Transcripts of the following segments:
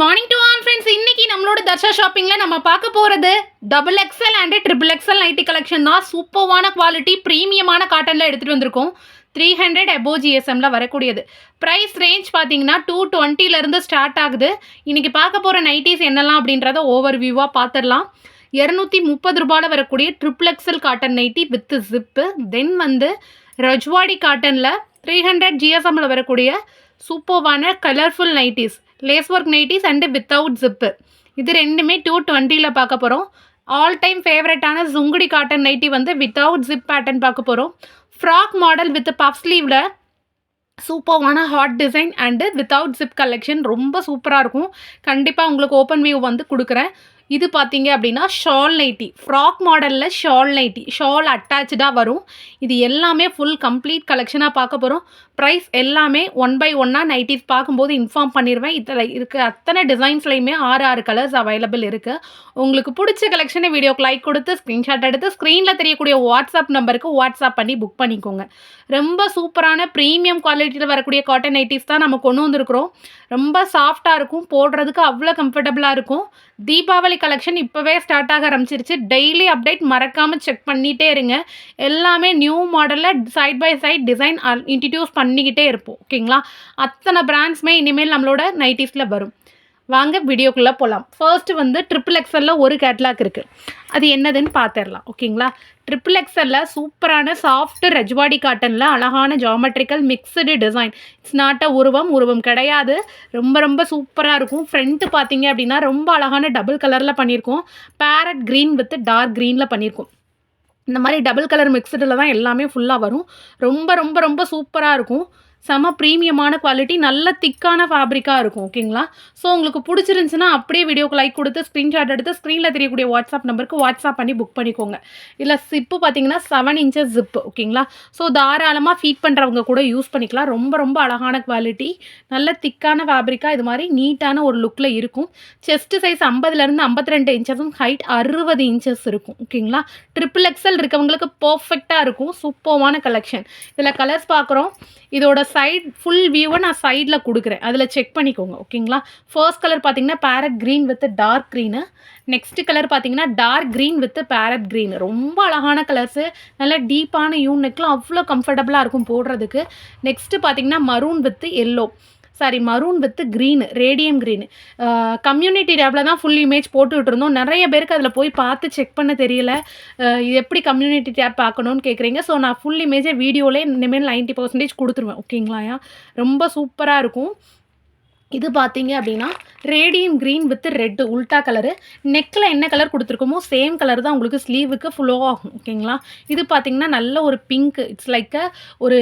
Morning to on friends இன்னைக்கு நம்மளோட தர்ஷா ஷாப்பிங்கில் நம்ம பார்க்க போகிறது double XL and triple XL nighty collection தான். சூப்பர்வான குவாலிட்டி ப்ரீமியமான காட்டனில் எடுத்துகிட்டு வந்திருக்கோம். த்ரீ ஹண்ட்ரட் அபோ ஜிஎஸ்எம்ல வரக்கூடியது. ப்ரைஸ் ரேஞ்ச் பார்த்தீங்கன்னா டூ டுவெண்ட்டிலேருந்து ஸ்டார்ட் ஆகுது. இன்றைக்கி பார்க்க போகிற நைட்டிஸ் என்னெல்லாம் அப்படின்றத ஓவர் வியூவாக பார்த்துடலாம் இரநூத்தி முப்பது ரூபாயில் வரக்கூடிய triple XL cotton nighty with zip then வந்து ரஜ்வாடி காட்டனில் த்ரீ ஹண்ட்ரட் ஜிஎஸ்எம்மில் வரக்கூடிய சூப்பர்வான colourful nighties lace work nighties and without zip இது ரெண்டுமே டூ டுவெண்ட்டியில் பார்க்க போகிறோம் ஆல் டைம் ஃபேவரட்டான ஜுங்குடி காட்டன் நைட்டி வந்து வித்தவுட் ஜிப் பேட்டர்ன் பார்க்க போகிறோம் ஃப்ராக் மாடல் வித் பஃப் ஸ்லீவில் சூப்பர்வான hot design and without zip collection ரொம்ப சூப்பராக இருக்கும். கண்டிப்பாக உங்களுக்கு ஓப்பன் வியூ வந்து கொடுக்குறேன். இது பார்த்தீங்க அப்படின்னா ஷால் நைட்டி ஃப்ராக் மாடலில் ஷால் நைட்டி ஷால் அட்டாச்சாக வரும். இது எல்லாமே ஃபுல் கம்ப்ளீட் கலெக்ஷனாக பார்க்க போகிறோம் ப்ரைஸ் எல்லாமே ஒன் பை ஒன்னாக நைட்டிஸ் பார்க்கும்போது இன்ஃபார்ம் பண்ணிடுவேன் இதில் இருக்க அத்தனை டிசைன்ஸ்லையுமே ஆறு ஆறு கலர்ஸ் அவைலபிள் இருக்குது உங்களுக்கு பிடிச்ச கலெக்ஷனை வீடியோக்கு லைக் கொடுத்து ஸ்க்ரீன்ஷாட் எடுத்து ஸ்க்ரீனில் தெரியக்கூடிய வாட்ஸ்அப் நம்பருக்கு வாட்ஸ்அப் பண்ணி புக் பண்ணிக்கோங்க. ரொம்ப சூப்பரான ப்ரீமியம் குவாலிட்டியில் வரக்கூடிய காட்டன் நைட்டிஸ் தான் நம்ம கொண்டு வந்திருக்கிறோம். ரொம்ப சாஃப்டாக இருக்கும் போடுறதுக்கு அவ்வளோ கம்ஃபர்டபுளாக இருக்கும். தீபாவளி கலெக்ஷன் இப்போவே ஸ்டார்ட் ஆக ஆரம்பிச்சிருச்சு. டெய்லி அப்டேட் மறக்காமல் செக் பண்ணிகிட்டே இருங்க. எல்லாமே நியூ மாடலில் side by side design introduce பண்ணிக்கிட்டே இருப்போம். ஓகேங்களா? அத்தனை பிராண்ட்ஸுமே இனிமேல் நம்மளோட நைட்டிஸில் வரும். வாங்க வீடியோக்குள்ளே போகலாம் ஃபர்ஸ்ட் வந்து ட்ரிபிள் எக்ஸலில் ஒரு கேட்லாக் இருக்குது அது என்னதுன்னு பார்த்துடலாம் ஓகேங்களா? ட்ரிபிள் எக்ஸலில் சூப்பரான சாஃப்ட் ரெஜ்வாடி காட்டனில் அழகான geometrical mixed design it's not a உருவம் உருவம் கிடையாது. ரொம்ப ரொம்ப சூப்பராக இருக்கும். ஃப்ரண்ட்டு பார்த்தீங்க அப்படின்னா ரொம்ப அழகான டபுள் கலரில் பண்ணியிருக்கோம். பேரட் க்ரீன் வித் டார்க் க்ரீனில் பண்ணியிருக்கோம். இந்த மாதிரி டபுள் கலர் மிக்சடில் தான் எல்லாமே ஃபுல்லாக வரும். ரொம்ப ரொம்ப ரொம்ப சூப்பராக இருக்கும். செம ப்ரீமியமான குவாலிட்டி நல்ல திக்கான ஃபேப்ரிக்காக இருக்கும் ஓகேங்களா ஸோ உங்களுக்கு பிடிச்சிருந்துச்சுன்னா அப்படியே வீடியோக்கு லைக் கொடுத்து ஸ்க்ரீன்ஷாட் எடுத்து ஸ்க்ரீனில் தெரியக்கூடிய வாட்ஸ்அப் நம்பருக்கு வாட்ஸ்அப் பண்ணி புக் பண்ணிக்கோங்க. இல்லை சிப்பு பார்த்தீங்கன்னா செவன் இன்ச்சஸ் ஜிப்பு ஓகேங்களா ஸோ தாராளமாக ஃபீட் பண்ணுறவங்க கூட யூஸ் பண்ணிக்கலாம். ரொம்ப ரொம்ப அழகான குவாலிட்டி நல்ல திக்கான ஃபேப்ரிக்காக இது மாதிரி நீட்டான ஒரு லுக்கில் இருக்கும். செஸ்ட் சைஸ் ஐம்பதுலேருந்து ஐம்பத்தி ரெண்டு இன்ச்சஸும் ஹைட் அறுபது இன்ச்சஸ் இருக்கும் ஓகேங்களா ட்ரிபிள் எக்ஸல் இருக்கவங்களுக்கு பர்ஃபெக்டாக இருக்கும் சூப்பர்வான கலெக்ஷன் இதில் கலர்ஸ் பார்க்குறோம். இதோட சைட் ஃபுல் வியூவை நான் சைடில் கொடுக்குறேன். அதில் செக் பண்ணிக்கோங்க ஓகேங்களா ஃபர்ஸ்ட் கலர் பார்த்தீங்கன்னா parrot green with dark green next colour பார்த்தீங்கன்னா dark green with parrot green ரொம்ப அழகான கலர்ஸு நல்ல டீப்பான யூனிக்லாம் அவ்வளோ கம்ஃபர்டபுளாக இருக்கும் போடுறதுக்கு. நெக்ஸ்ட்டு பார்த்தீங்கன்னா maroon with yellow sorry maroon with green radium green community டேப்பில் தான் ஃபுல் இமேஜ் போட்டுக்கிட்டு இருந்தோம் நிறைய பேருக்கு அதில் போய் பார்த்து செக் பண்ண தெரியல. இது எப்படி கம்யூனிட்டி டேப் பார்க்கணும்னு கேட்குறீங்க ஸோ நான் ஃபுல் இமேஜை வீடியோலே இனிமேல் நைன்ட்டி பர்சன்டேஜ் கொடுத்துருவேன். ஓகேங்களாயா ரொம்ப சூப்பராக இருக்கும். இது பார்த்தீங்க அப்படின்னா ரேடியம் க்ரீன் வித் ரெட்டு உல்டா கலரு நெக்கில் என்ன கலர் கொடுத்துருக்கோமோ சேம் கலர் தான் உங்களுக்கு ஸ்லீவுக்கு ஃப்ளோ ஆகும். ஓகேங்களா இது பார்த்தீங்கன்னா நல்ல ஒரு பிங்க் இட்ஸ் லைக் ஒரு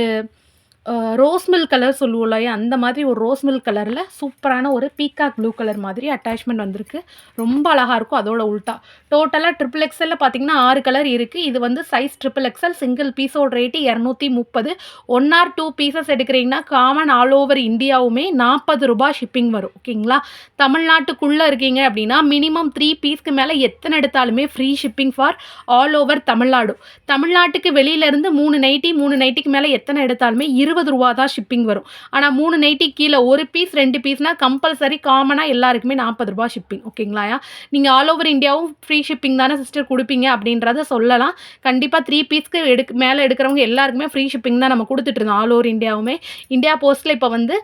ரோஸ் மில்க் கலர் சொல்லுவோம் இல்லையா அந்த மாதிரி ஒரு ரோஸ் மில்க் கலரில் சூப்பரான ஒரு பீகாக் ப்ளூ கலர் மாதிரி அட்டாச்மெண்ட் வந்திருக்கு. ரொம்ப அழகாக இருக்கும் அதோட உல்ட்டா டோட்டலாக ட்ரிபிள் எக்ஸலில் பார்த்தீங்கன்னா ஆறு கலர் இருக்குது இது வந்து சைஸ் ட்ரிபிள் எக்ஸல் சிங்கிள் பீஸோட ரேட்டு இரநூத்தி முப்பது. ஒன் ஆர் டூ பீசஸ் எடுக்கிறீங்கன்னா காமன் ஆல் ஓவர் இந்தியாவுமே நாற்பது ரூபாய் ஷிப்பிங் வரும். ஓகேங்களா? தமிழ்நாட்டுக்குள்ளே இருக்கீங்க அப்படின்னா மினிமம் த்ரீ பீஸ்க்கு மேலே எத்தனை எடுத்தாலுமே free shipping for all over Tamil. தமிழ்நாட்டுக்கு வெளியிலேருந்து மூணு நைட்டி மூணு நைட்டிக்கு மேலே எத்தனை எடுத்தாலுமே இருபது ரூபா தான் ஷிப்பிங் வரும். ஆனால் மூணு நைட்டி கீழே ஒரு பீஸ் ரெண்டு பீஸ்னால் கம்பல்சரி காமனாக எல்லாருக்குமே நாற்பது ரூபா ஷிப்பிங் ஓகேங்களாயா நீங்கள் ஆல் ஓவர் இந்தியாவும் ஃப்ரீ ஷிப்பிங் தானே சிஸ்டர் கொடுப்பீங்க அப்படின்றத சொல்லலாம். கண்டிப்பாக த்ரீ பீஸ்க்கு எடுக்க மேலே எடுக்கிறவங்க எல்லாருக்குமே ஃப்ரீ ஷிப்பிங் தான் நம்ம கொடுத்துட்டு இருந்தோம் ஆல் ஓவர் இந்தியாவுமே. இந்தியா போஸ்ட்டில் இப்போ வந்து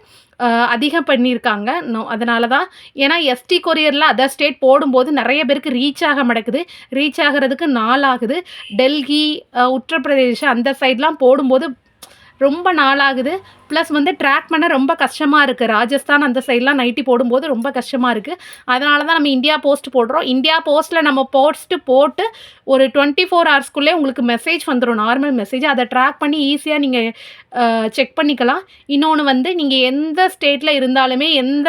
அதிகம் பண்ணியிருக்காங்க. நோ அதனால தான் ஏன்னா எஸ்டி கொரியரில் அதர் ஸ்டேட் போடும்போது நிறைய பேருக்கு ரீச் ஆக மாட்டேங்குது. ரீச் ஆகிறதுக்கு நாள் ஆகுது. டெல்லி உத்தரப்பிரதேஷ் அந்த சைட்லாம் போடும்போது ரொம்ப நாளாகுது. ப்ளஸ் வந்து ட்ராக் பண்ண ரொம்ப கஷ்டமாக இருக்குது ராஜஸ்தான் அந்த சைட்லாம் நைட்டி போடும்போது ரொம்ப கஷ்டமாக இருக்குது அதனால தான் நம்ம இந்தியா போஸ்ட் போடுறோம். இந்தியா போஸ்ட்டில் நம்ம போஸ்ட்டு போட்டு ஒரு டுவெண்ட்டி ஃபோர் ஹவர்ஸ்க்குள்ளே உங்களுக்கு மெசேஜ் வந்துடும் நார்மல் மெசேஜ் அதை ட்ராக் பண்ணி ஈஸியாக நீங்கள் செக் பண்ணிக்கலாம். இன்னொன்று வந்து நீங்கள் எந்த ஸ்டேட்டில் இருந்தாலுமே எந்த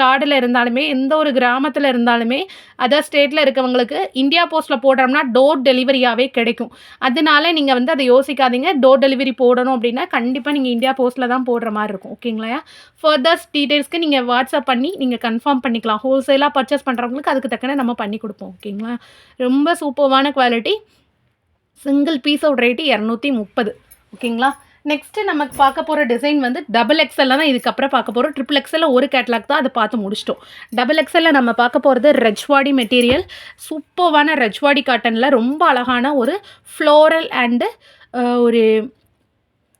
காடில் இருந்தாலுமே எந்த ஒரு கிராமத்தில் இருந்தாலுமே அதர் ஸ்டேட்டில் இருக்கவங்களுக்கு இந்தியா போஸ்ட்டில் போடுறோம்னா டோர் டெலிவரியாகவே கிடைக்கும். அதனால நீங்கள் வந்து அதை யோசிக்காதீங்க. டோர் டெலிவரி போடணும் அப்படின்னா கண்டிப்பாக நீங்கள் இந்தியா போஸ்ட்டில் தான் போடுற மாதிரி இருக்கும் ஓகேங்களா? ஃபர்தர்ஸ் டீட்டெயில்ஸ்க்கு நீங்கள் வாட்ஸ்அப் பண்ணி நீங்கள் கன்ஃபார்ம் பண்ணிக்கலாம். ஹோல்சேலாக பர்ச்சேஸ் பண்ணுறவங்களுக்கு அதுக்கு தக்கன நம்ம பண்ணி கொடுப்போம் ஓகேங்களா? ரொம்ப சூப்பர்வான குவாலிட்டி சிங்கிள் பீஸோட ரேட்டு இரநூத்தி முப்பது ஓகேங்களா? நெக்ஸ்ட்டு நமக்கு பார்க்க போகிற டிசைன் வந்து டபுள் எக்ஸலில் தான் இதுக்கப்புறம் பார்க்க போகிறோம் ட்ரிபிள் எக்ஸலில் ஒரு கேட்லாக் தான் அதை பார்த்து முடிச்சிட்டோம். டபுள் எக்ஸலில் நம்ம பார்க்க போகிறது ரெஜ்வாடி மெட்டீரியல் சூப்பர்வான ரெஜ்வாடி காட்டனில் ரொம்ப அழகான ஒரு ஃப்ளோரல் அண்டு ஒரு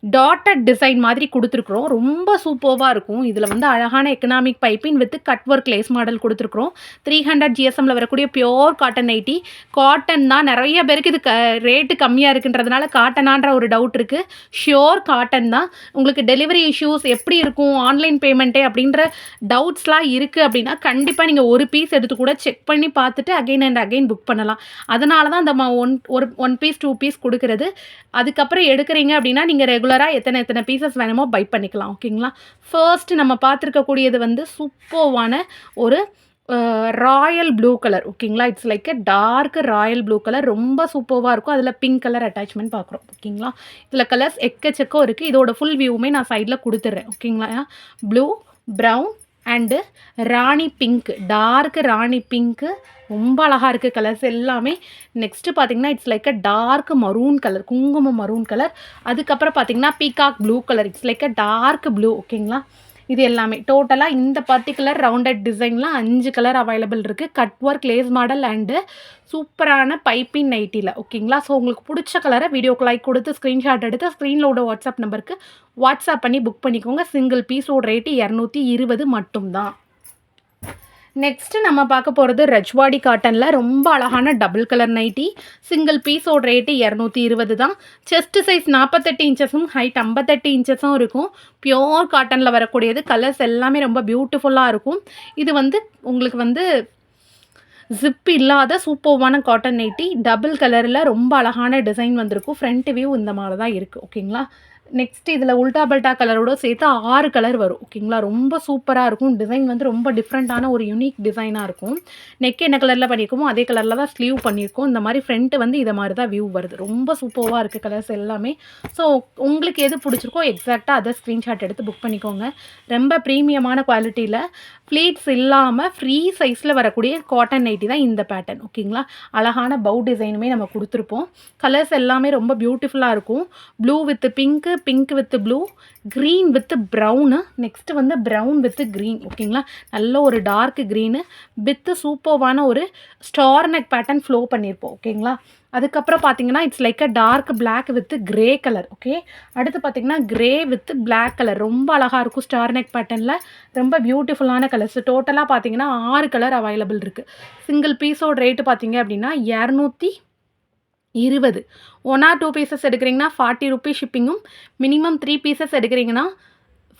டாட்டட் டிசைன் மாதிரி கொடுத்துருக்குறோம். ரொம்ப சூப்பர்வாக இருக்கும். இதில் வந்து அழகான economic பைப்பின் with cut work lace model கொடுத்துருக்குறோம் த்ரீ ஹண்ட்ரட் ஜிஎஸ்எம்மில் வரக்கூடிய பியோர் காட்டன் நைட்டி காட்டன் தான் நிறைய பேருக்கு இது க ரேட்டு கம்மியாக இருக்குன்றதுனால காட்டனான்ற ஒரு டவுட் இருக்குது ஷியோர் காட்டன் தான். உங்களுக்கு டெலிவரி இஷ்யூஸ் எப்படி இருக்கும்? ஆன்லைன் பேமெண்ட்டே அப்படின்ற டவுட்ஸ்லாம் இருக்குது அப்படின்னா கண்டிப்பாக நீங்கள் ஒரு பீஸ் எடுத்து கூட செக் பண்ணி பார்த்துட்டு அகைன் அண்ட் அகைன் புக் பண்ணலாம். அதனால தான் அந்த ஒன் ஒரு ஒன் பீஸ் டூ பீஸ் கொடுக்குறது. அதுக்கப்புறம் எடுக்கிறீங்க அப்படின்னா நீங்கள் ரெகுலராக எத்தனை எத்தனை பீசஸ் வேணுமோ பை பண்ணிக்கலாம் ஓகேங்களா ஃபர்ஸ்ட் நம்ம பார்த்துருக்கக்கூடியது வந்து சூப்பர்வான ஒரு ராயல் ப்ளூ கலர் ஓகேங்களா it's like a dark royal blue colour ரொம்ப சூப்பர்வாக இருக்கும். அதில் பிங்க் கலர் அட்டாச்மெண்ட் பார்க்குறோம் ஓகேங்களா இதில் கலர்ஸ் எக்கச்சக்கம் இருக்குது இதோட ஃபுல் வியூவுமே நான் சைடில் கொடுத்துட்றேன் ஓகேங்களா blue brown and rani pink dark rani pink ரொம்ப அழகாக இருக்குது கலர்ஸ் எல்லாமே. நெக்ஸ்ட்டு பார்த்தீங்கன்னா it's like a dark maroon colour குங்குமம் மரூன் கலர் அதுக்கப்புறம் பார்த்தீங்கன்னா peacock blue colour it's like a dark blue ஓகேங்களா இது எல்லாமே. டோட்டலாக இந்த பர்டிகுலர் ரவுண்டட் டிசைன்லாம் அஞ்சு கலர் அவைலபிள் இருக்குது cut work lace model and சூப்பரான பைப்பிங் நைட்டியில் ஓகேங்களா ஸோ உங்களுக்கு பிடிச்ச கலரை வீடியோக்கு லைக் கொடுத்து ஸ்க்ரீன்ஷாட் எடுத்து ஸ்க்ரீனில் உள்ள வாட்ஸ்அப் நம்பருக்கு வாட்ஸ்அப் பண்ணி புக் பண்ணிக்கோங்க. சிங்கிள் பீஸோட ரேட்டு இரநூத்தி இருபது மட்டும்தான். நெக்ஸ்ட்டு நம்ம பார்க்க போகிறது ரஜ்வாடி காட்டனில் ரொம்ப அழகான டபுள் கலர் நைட்டி சிங்கிள் பீஸோட ரேட்டு இரநூத்தி இருபது தான். செஸ்ட் சைஸ் நாற்பத்தெட்டு இன்ச்சஸும் ஹைட் ஐம்பத்தெட்டு இன்ச்சஸும் இருக்கும். பியோர் காட்டனில் வரக்கூடியது. கலர்ஸ் எல்லாமே ரொம்ப பியூட்டிஃபுல்லாக இருக்கும். இது வந்து உங்களுக்கு வந்து ஜிப் இல்லாத சூப்பர்வான காட்டன் நைட்டி டபுள் கலரில் ரொம்ப அழகான டிசைன் வந்திருக்கும். ஃப்ரண்ட் வியூ இந்த மாதிரி தான் இருக்குது ஓகேங்களா நெக்ஸ்ட் இதில் உல்டா பல்டா கலரோட சேர்த்து ஆறு கலர் வரும் ஓகேங்களா ரொம்ப சூப்பராக இருக்கும். டிசைன் வந்து ரொம்ப டிஃப்ரெண்ட்டான ஒரு யூனிக் டிசைனாக இருக்கும். நெக் என்ன கலரில் பண்ணியிருக்கோமோ அதே கலரில் தான் ஸ்லீவ் பண்ணியிருக்கோம் இந்த மாதிரி ஃப்ரண்ட்டு வந்து இதை மாதிரி தான் வியூ வருது. ரொம்ப சூப்பராக இருக்குது கலர்ஸ் எல்லாமே. ஸோ உங்களுக்கு எது பிடிச்சிருக்கோ எக்ஸாக்டாக அதை ஸ்க்ரீன்ஷாட் எடுத்து புக் பண்ணிக்கோங்க. ரொம்ப ப்ரீமியமான குவாலிட்டியில் ப்ளீட்ஸ் இல்லாமல் ஃப்ரீ சைஸில் வரக்கூடிய காட்டன் நைட்டி தான் இந்த பேட்டர்ன் ஓகேங்களா அழகான பவு டிசைனுமே நம்ம கொடுத்துருப்போம். கலர்ஸ் எல்லாமே ரொம்ப பியூட்டிஃபுல்லாக இருக்கும். Blue with pink pink with blue green with brown next வந்து ப்ரௌன் வித் க்ரீன் ஓகேங்களா நல்ல ஒரு டார்க் க்ரீனு வித்து சூப்பர்வான ஒரு ஸ்டார் நெக் பேட்டர்ன் ஃப்ளோ பண்ணியிருப்போம் ஓகேங்களா அதுக்கப்புறம் பார்த்தீங்கன்னா it's like a dark black with grey colour okay அடுத்து பார்த்தீங்கன்னா கிரே வித் பிளாக் கலர் ரொம்ப அழகாக இருக்கும் ஸ்டார் நெக் பேட்டர்னில் ரொம்ப பியூட்டிஃபுல்லான கலர்ஸ் டோட்டலாக பார்த்தீங்கன்னா ஆறு கலர் அவைலபிள் இருக்குது சிங்கிள் பீஸோட ரேட்டு பார்த்தீங்க அப்படின்னா இரநூத்தி இருபது. ஒன் ஆர் டூ பீசஸ் எடுக்கிறீங்கன்னா ஃபார்ட்டி ருபீஸ் ஷிப்பிங்கும் மினிமம் த்ரீ பீசஸ் எடுக்கிறீங்கன்னா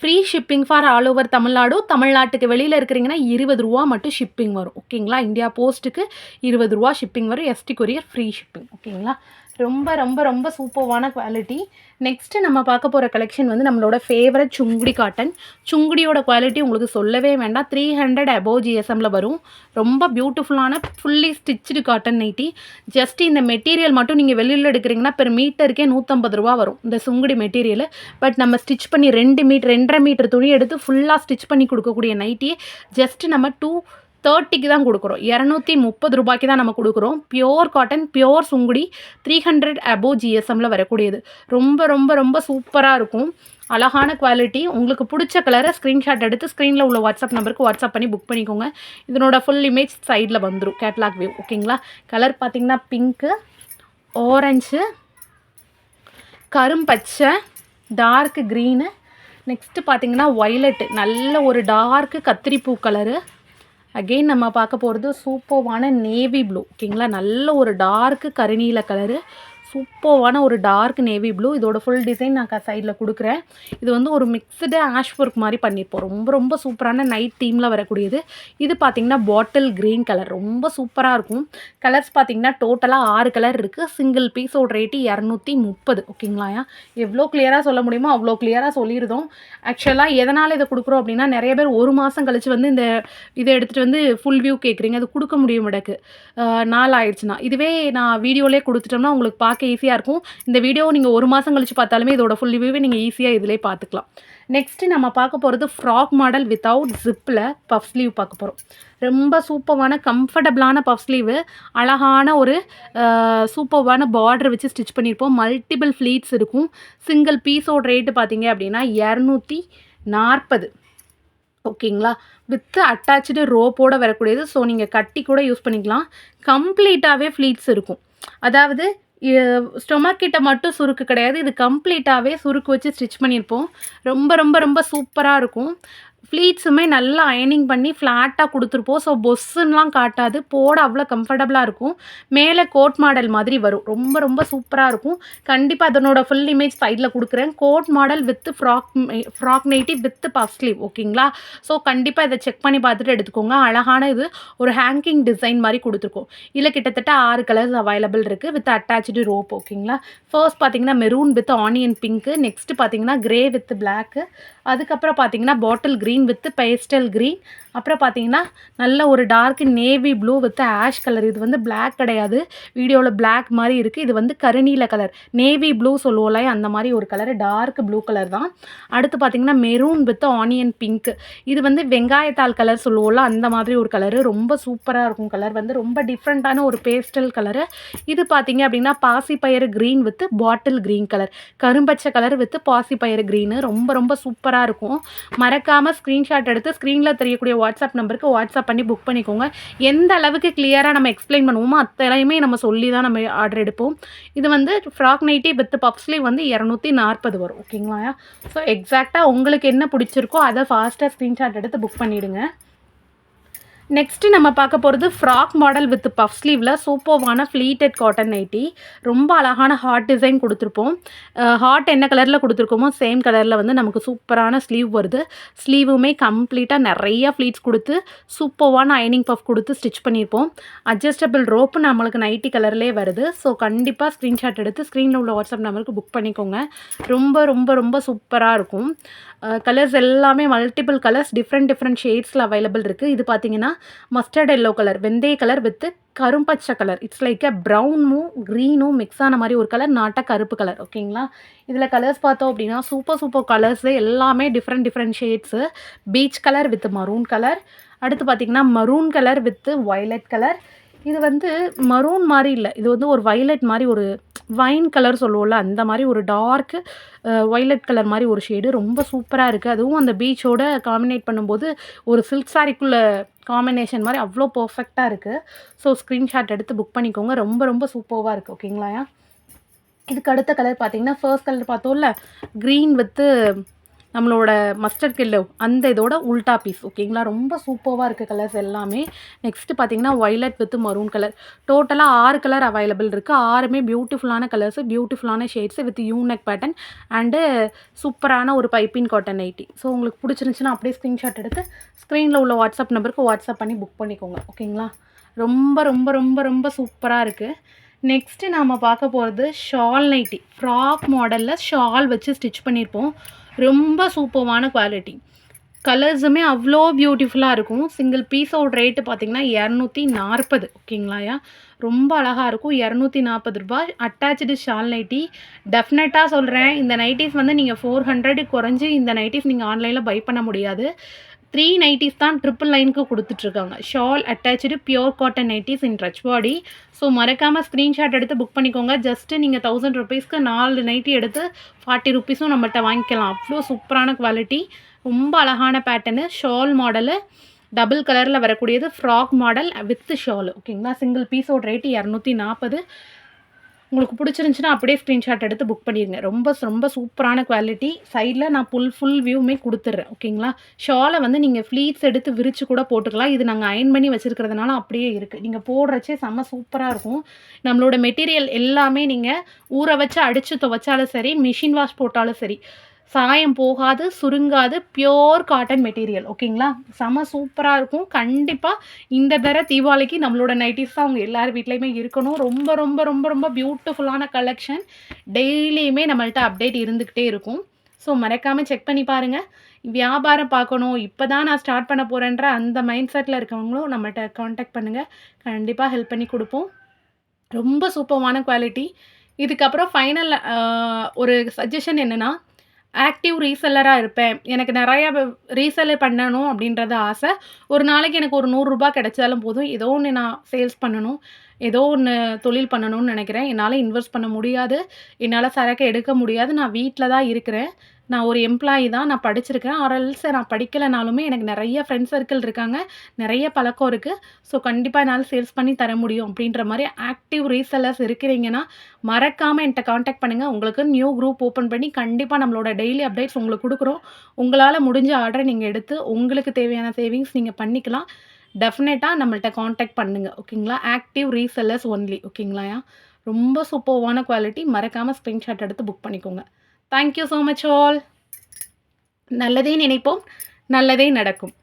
free shipping for all over Tamil Nadu தமிழ்நாட்டுக்கு வெளியில் இருக்கிறீங்கன்னா இருபது ரூபா மட்டும் ஷிப்பிங் வரும். ஓகேங்களா இந்தியா போஸ்ட்டுக்கு இருபது ரூபா ஷிப்பிங் வரும். எஸ்டி கொரியர் ஃப்ரீ ஷிப்பிங் ஓகேங்களா ரொம்ப ரொம்ப ரொம்ப சூப்பர்வான குவாலிட்டி நெக்ஸ்ட்டு நம்ம பார்க்க போகிற கலெக்ஷன் வந்து நம்மளோட ஃபேவரட் சுங்குடி காட்டன் சுங்குடியோட குவாலிட்டி உங்களுக்கு சொல்லவே வேண்டாம். த்ரீ ஹண்ட்ரட் அபோவ் ஜிஎஸ்எம்மில் வரும். ரொம்ப பியூட்டிஃபுல்லான fully stitched cotton nighty just இந்த மெட்டீரியல் மட்டும் நீங்கள் வெளியில் எடுக்கிறீங்கன்னா பெர் மீட்டருக்கே நூற்றம்பது ரூபா வரும். இந்த சுங்குடி மெட்டீரியல் பட் நம்ம ஸ்டிச் பண்ணி ரெண்டு மீட்டர் ரெண்டரை மீட்டர் துணி எடுத்து ஃபுல்லாக ஸ்டிச் பண்ணி கொடுக்கக்கூடிய நைட்டியே ஜஸ்ட் நம்ம டூ தேர்ட்டிக்கு தான் கொடுக்குறோம். இரநூத்தி முப்பது ரூபாய்க்கு தான் நம்ம கொடுக்குறோம். Pure cotton pure Sungudi three hundred above ஜிஎஸ்எம்மில் வரக்கூடியது. ரொம்ப ரொம்ப ரொம்ப சூப்பராக இருக்கும். அழகான குவாலிட்டி உங்களுக்கு பிடிச்ச கலரை ஸ்க்ரீன்ஷாட் எடுத்து ஸ்க்ரீனில் உள்ள வாட்ஸ்அப் நம்பருக்கு வாட்ஸ்அப் பண்ணி புக் பண்ணிக்கோங்க. இதனோட ஃபுல் இமேஜ் சைடில் வந்துடும் கேட்லாக் வியூ ஓகேங்களா கலர் பார்த்திங்கன்னா பிங்க்கு ஆரஞ்சு கரும்பச்சை டார்க் க்ரீனு நெக்ஸ்ட்டு பார்த்தீங்கன்னா ஒய்லெட்டு நல்ல ஒரு டார்க்கு கத்திரிப்பூ கலரு அகெயின் நம்ம பார்க்க போகிறது சூப்பர்வான நேவி ப்ளூ ஓகேங்களா நல்ல ஒரு டார்க்கு கருநீல கலரு சூப்பர்வான ஒரு டார்க் நேவி ப்ளூ இதோட ஃபுல் டிசைன் நான் சைடில் கொடுக்குறேன். இது வந்து ஒரு மிக்சடு ஆஷ் ஒர்க் மாதிரி பண்ணியிருப்போம். ரொம்ப ரொம்ப சூப்பரான நைட் தீமில் வரக்கூடியது. இது பார்த்தீங்கன்னா பாட்டில் க்ரீன் கலர் ரொம்ப சூப்பராக இருக்கும். கலர்ஸ் பார்த்தீங்கன்னா டோட்டலாக ஆறு கலர் இருக்குது சிங்கிள் பீஸோட ரேட்டு இரநூத்தி முப்பது. ஓகேங்களா எவ்வளோ கிளியராக சொல்ல முடியுமோ அவ்வளோ கிளியராக சொல்லியிருந்தோம் ஆக்சுவலாக எதனால் இதை கொடுக்குறோம் அப்படின்னா நிறைய பேர் ஒரு மாதம் கழித்து வந்து இந்த இதை எடுத்துகிட்டு வந்து ஃபுல் வியூ கேட்குறீங்க அது கொடுக்க முடியும் எனக்கு நாள் ஆயிடுச்சுன்னா. இதுவே நான் வீடியோலேயே கொடுத்துட்டோம்னா உங்களுக்கு பார்க்க ஈஸியாக இருக்கும். இந்த வீடியோ நீங்கள் ஒரு மாதம் கழிச்சு பார்த்தாலுமே இதோட ஃபுல் ரிவ்யூவே நீங்கள் ஈஸியாக இதிலே பார்த்துக்கலாம். நெக்ஸ்ட்டு நம்ம பார்க்க போகிறது ஃப்ராக் மாடல் வித்தவுட் ஜிப்பில் பஃப் ஸ்லீவ் பார்க்க போகிறோம் ரொம்ப சூப்பரான கம்ஃபர்டபுளான பஃப் ஸ்லீவு அழகான ஒரு சூப்பர்வான பார்டர் வச்சு ஸ்டிச் பண்ணியிருப்போம். மல்டிபிள் ஃப்ளீட்ஸ் இருக்கும். சிங்கிள் பீஸோட ரேட்டு பார்த்தீங்க அப்படின்னா இரநூத்தி நாற்பது. ஓகேங்களா? வித்து அட்டாச்சு ரோப்போடு வரக்கூடியது. ஸோ நீங்கள் கட்டி கூட யூஸ் பண்ணிக்கலாம். கம்ப்ளீட்டாகவே ஃப்ளீட்ஸ் இருக்கும். அதாவது ஸ்டொமக் கிட்ட மட்டும் சுருக்கு கிடையாது. இது கம்ப்ளீட்டாகவே சுருக்கு வச்சு ஸ்டிச் பண்ணியிருப்போம். ரொம்ப ரொம்ப ரொம்ப சூப்பராக இருக்கும். ஃப்ளீட்ஸுமே நல்லா அயனிங் பண்ணி ஃப்ளாட்டாக கொடுத்துருப்போம். ஸோ பொஸ்ஸுன்னெலாம் காட்டாது. போட அவ்வளோ கம்ஃபர்டபுளாக இருக்கும். மேலே கோட் மாடல் மாதிரி வரும். ரொம்ப ரொம்ப சூப்பராக இருக்கும். கண்டிப்பாக அதனோட ஃபுல் இமேஜ் சைடில் கொடுக்குறேன். Coat model with frock frock nighty with puff sleeve ஓகேங்களா ஸோ கண்டிப்பாக இதை செக் பண்ணி பார்த்துட்டு எடுத்துக்கோங்க. அழகான இது. ஒரு ஹேங்கிங் டிசைன் மாதிரி கொடுத்துருக்கோம். இதில் கிட்டத்தட்ட ஆறு கலர்ஸ் அவைலபிள் இருக்குது வித் அட்டாச்சு ரோப் ஓகேங்களா ஃபர்ஸ்ட் பார்த்தீங்கன்னா maroon with onion pink next பார்த்தீங்கன்னா கிரே வித் பிளாக்கு அதுக்கப்புறம் பார்த்தீங்கன்னா bottle green with pastel green அப்புறம் பார்த்தீங்கன்னா நல்ல ஒரு dark navy blue with ash colour இது வந்து பிளாக் கிடையாது. வீடியோவில் பிளாக் மாதிரி இருக்குது இது வந்து கருநீல கலர் நேவி ப்ளூ சொல்லுவோம்ல அந்த மாதிரி ஒரு கலர் டார்க் ப்ளூ கலர் தான். அடுத்து பார்த்தீங்கன்னா மெரூன் வித் ஆனியன் பிங்க் இது வந்து வெங்காயத்தாள் கலர் சொல்லுவோம்ல அந்த மாதிரி ஒரு கலரு ரொம்ப சூப்பராக இருக்கும் கலர் வந்து ரொம்ப டிஃப்ரெண்ட்டான ஒரு பேஸ்டல் கலரு இது பார்த்தீங்க அப்படின்னா பாசிப்பயிறு green with bottle green colour கரும்பச்சை colour with பாசிப்பயிறு க்ரீனு ரொம்ப ரொம்ப சூப்பராக இருக்கும். மறக்காமல் ஸ்க்ரீன்ஷாட் எடுத்து ஸ்க்ரீனில் தெரியக்கூடிய வாட்ஸ்அப் நம்பருக்கு வாட்ஸ்அப் பண்ணி புக் பண்ணிக்கோங்க. எந்த அளவுக்கு கிளியராக நம்ம எக்ஸ்பிளைன் பண்ணுவோமோ அத்தனையுமே நம்ம சொல்லி தான் நம்ம ஆர்டர் எடுப்போம். இது வந்து ஃப்ராக் நைட்டி வித் பப்ஸ்லேயே வந்து இரநூத்தி நாற்பது வரும். ஓகேங்களா ஸோ எக்ஸாக்டாக உங்களுக்கு என்ன பிடிச்சிருக்கோ அதை ஃபாஸ்ட்டாக ஸ்க்ரீன்ஷாட் எடுத்து புக் பண்ணிவிடுங்க நெக்ஸ்ட்டு நம்ம பார்க்க போகிறது ஃப்ராக் மாடல் வித் பஃப் ஸ்லீவில் சூப்பர்வான ஃப்ளீட்டட் காட்டன் நைட்டி ரொம்ப அழகான ஹார்ட் டிசைன் கொடுத்துருப்போம். ஹார்ட் என்ன கலரில் கொடுத்துருக்கோமோ சேம் கலரில் வந்து நமக்கு சூப்பரான ஸ்லீவ் வருது. ஸ்லீவுமே கம்ப்ளீட்டாக நிறைய ஃப்ளீட்ஸ் கொடுத்து சூப்பர்வான அயனிங் பஃப் கொடுத்து ஸ்டிச் பண்ணியிருப்போம். அட்ஜஸ்டபிள் ரோப்பு நம்மளுக்கு நைட்டி கலர்லேயே வருது. ஸோ கண்டிப்பாக ஸ்க்ரீன்ஷாட் எடுத்து ஸ்க்ரீனில் உள்ள வாட்ஸ்அப் நம்பருக்கு புக் பண்ணிக்கோங்க. ரொம்ப ரொம்ப ரொம்ப சூப்பராக இருக்கும். கலர்ஸ் எல்லாமே மல்டிபிள் கலர்ஸ் டிஃப்ரெண்ட் டிஃப்ரெண்ட் ஷேட்ஸில் அவைலபிள் இருக்குது இது பார்த்தீங்கன்னா மஸ்டர்ட் எல்லோ கலர் வெந்தய கலர் வித் கரும்பச்சை கலர் இட்ஸ் லைக் அ ப்ரௌனும் க்ரீனும் மிக்ஸ் ஆன மாதிரி ஒரு கலர் நாட்டா கருப்பு கலர் ஓகேங்களா இதில் கலர்ஸ் பார்த்தோம் அப்படின்னா சூப்பர் சூப்பர் கலர்ஸு எல்லாமே different different shades peach colour with maroon colour அடுத்து பார்த்தீங்கன்னா maroon colour with violet colour இது வந்து மரூன் மாதிரி இல்லை. இது வந்து ஒரு வயலட் மாதிரி ஒரு வைன் கலர் சொல்லுவோம்ல அந்த மாதிரி ஒரு டார்க்கு ஒய்லட் கலர் மாதிரி ஒரு ஷேடு ரொம்ப சூப்பராக இருக்குது அதுவும் அந்த பீச்சோட காம்பினேட் பண்ணும்போது ஒரு சில்க் சாரிக்குள்ளே காம்பினேஷன் மாதிரி அவ்வளோ பர்ஃபெக்டாக இருக்குது ஸோ ஸ்க்ரீன்ஷாட் எடுத்து புக் பண்ணிக்கோங்க. ரொம்ப ரொம்ப சூப்பராக இருக்குது ஓகேங்களா இதுக்கு அடுத்த கலர் பார்த்தீங்கன்னா ஃபர்ஸ்ட் கலர் பார்த்தோம்ல க்ரீன் வித்து நம்மளோட மஸ்டர்ட் கில்லோ அந்த இதோட உல்டா பீஸ் ஓகேங்களா ரொம்ப சூப்பராக இருக்குது கலர்ஸ் எல்லாமே. நெக்ஸ்ட்டு பார்த்தீங்கன்னா ஒய்லட் வித் மரூன் கலர் டோட்டலாக ஆறு கலர் அவைலபிள் இருக்குது ஆறுமே பியூட்டிஃபுல்லான கலர்ஸு பியூட்டிஃபுல்லான shades with unique pattern and சூப்பரான ஒரு பைப்பின் காட்டன் நைட்டி ஸோ உங்களுக்கு பிடிச்சிருந்துச்சுன்னா அப்படியே ஸ்க்ரீன்ஷாட் எடுத்து ஸ்க்ரீனில் உள்ள வாட்ஸ்அப் நம்பருக்கு வாட்ஸ்அப் பண்ணி புக் பண்ணிக்கோங்க ஓகேங்களா ரொம்ப ரொம்ப ரொம்ப ரொம்ப சூப்பராக இருக்குது நெக்ஸ்ட்டு நாம் பார்க்க போகிறது ஷால் நைட்டி ஃப்ராக் மாடலில் ஷால் வச்சு ஸ்டிச் பண்ணியிருப்போம் ரொம்ப சூப்பர்வான குவாலிட்டி கலர்ஸுமே அவ்வளோ பியூட்டிஃபுல்லாக இருக்கும். சிங்கிள் பீஸோட ரேட்டு பார்த்தீங்கன்னா இரநூத்தி நாற்பது ஓகேங்களாயா ரொம்ப அழகாக இருக்கும். இரநூத்தி நாற்பது ரூபாய். அட்டாச்சு ஷால் நைட்டி டெஃபினட்டாக சொல்கிறேன் இந்த நைட்டிஸ் வந்து நீங்கள் ஃபோர் ஹண்ட்ரடு குறைஞ்சி இந்த நைட்டிஸ் நீங்கள் ஆன்லைனில் பை பண்ண முடியாது. த்ரீ நைட்டிஸ் தான் ட்ரிப்பிள் லைனுக்கு கொடுத்துட்ருக்காங்க shawl attach pure cotton nighties in rich body so மறக்காமல் ஸ்க்ரீன்ஷாட் எடுத்து புக் பண்ணிக்கோங்க. ஜஸ்ட்டு நீங்கள் தௌசண்ட் ருபீஸ்க்கு நாலு நைட்டி எடுத்து ஃபார்ட்டி ருபீஸும் நம்மகிட்ட வாங்கிக்கலாம். அவ்வளோ சூப்பரான குவாலிட்டி ரொம்ப அழகான பேட்டர்னு ஷால் மாடலு டபுள் கலரில் வரக்கூடியது ஃப்ராக் மாடல் வித் ஷால் ஓகேங்களா சிங்கிள் பீஸோட ரேட்டு இரநூத்தி நாற்பது. உங்களுக்கு பிடிச்சிருந்துச்சின்னா அப்படியே ஸ்க்ரீன்ஷாட் எடுத்து புக் பண்ணிடுங்க. ரொம்ப ரொம்ப சூப்பரான குவாலிட்டி சைடில் நான் ஃபுல் ஃபுல் வியூமே கொடுத்துட்றேன். ஓகேங்களா? ஷாலை வந்து நீங்கள் ஃப்ளீட்ஸ் எடுத்து விரித்து கூட போட்டுக்கலாம். இது நாங்கள் அயன் பண்ணி வச்சுருக்கிறதுனால அப்படியே இருக்குது நீங்கள் போடுறச்சே செம்ம சூப்பராக இருக்கும். நம்மளோட மெட்டீரியல் எல்லாமே நீங்கள் ஊற வச்சு அடித்து துவைச்சாலும் சரி மிஷின் வாஷ் போட்டாலும் சரி சாயம் போகாது சுருங்காது பியோர் காட்டன் மெட்டீரியல் ஓகேங்களா செம சூப்பராக இருக்கும். கண்டிப்பாக இந்த தர தீபாவளிக்கு நம்மளோட நைட்டிஸ் தான் அவங்க எல்லார் வீட்லேயுமே இருக்கணும். ரொம்ப ரொம்ப ரொம்ப ரொம்ப பியூட்டிஃபுல்லான கலெக்ஷன் டெய்லியுமே நம்மள்ட்ட அப்டேட் இருந்துக்கிட்டே இருக்கும். ஸோ மறக்காமல் செக் பண்ணி பாருங்கள் வியாபாரம் பார்க்கணும். இப்போ தான் நான் ஸ்டார்ட் பண்ண போகிறேன்ற அந்த மைண்ட் செட்டில் இருக்கவங்களும் நம்மள்கிட்ட காண்டாக்ட் பண்ணுங்கள் கண்டிப்பாக ஹெல்ப் பண்ணி கொடுப்போம். ரொம்ப சூப்பர்வான குவாலிட்டி இதுக்கப்புறம் ஃபைனல் ஒரு சஜஷன் என்னென்னா ஆக்டிவ் ரீசெல்லராக இருப்பேன். எனக்கு நிறையா ரீசெல்லர் பண்ணணும் அப்படின்றது ஆசை. ஒரு நாளைக்கு எனக்கு ஒரு நூறுரூபா கிடைச்சாலும் போதும். ஏதோ ஒன்று நான் சேல்ஸ் பண்ணணும். ஏதோ ஒன்று தொழில் பண்ணணும்னு நினைக்கிறேன். என்னால் இன்வெஸ்ட் பண்ண முடியாது. என்னால் சரக்கு எடுக்க முடியாது. நான் வீட்டில் தான் இருக்கிறேன். நான் ஒரு எம்ப்ளாயி தான். நான் படிச்சிருக்கேன் ஆர்எல்ஸ் நான் படிக்கலைனாலுமே எனக்கு நிறைய ஃப்ரெண்ட்ஸ் சர்க்கிள் இருக்காங்க. நிறைய பழக்கம் இருக்குது ஸோ கண்டிப்பாக என்னால் சேல்ஸ் பண்ணி தர முடியும் அப்படின்ற மாதிரி ஆக்டிவ் ரீசெல்லர்ஸ் இருக்கிறீங்கன்னா மறக்காமல் என்கிட்ட காண்டாக்ட் பண்ணுங்கள் உங்களுக்கு நியூ குரூப் ஓப்பன் பண்ணி கண்டிப்பாக நம்மளோட டெய்லி அப்டேட்ஸ் உங்களுக்கு கொடுக்குறோம். உங்களால் முடிஞ்ச ஆர்டரை நீங்கள் எடுத்து உங்களுக்கு தேவையான சேவிங்ஸ் நீங்கள் பண்ணிக்கலாம். டெஃபினட்டாக நம்மள்ட்ட காண்டாக்ட் பண்ணுங்கள் ஓகேங்களா ஆக்டிவ் ரீசெல்லர்ஸ் ஒன்லி ஓகேங்களா ரொம்ப சூப்பர்வான குவாலிட்டி மறக்காமல் ஸ்க்ரீன்ஷாட் எடுத்து புக் பண்ணிக்கோங்க. Thank you so much all நல்லதே நினைப்போம் நல்லதே நடக்கும்.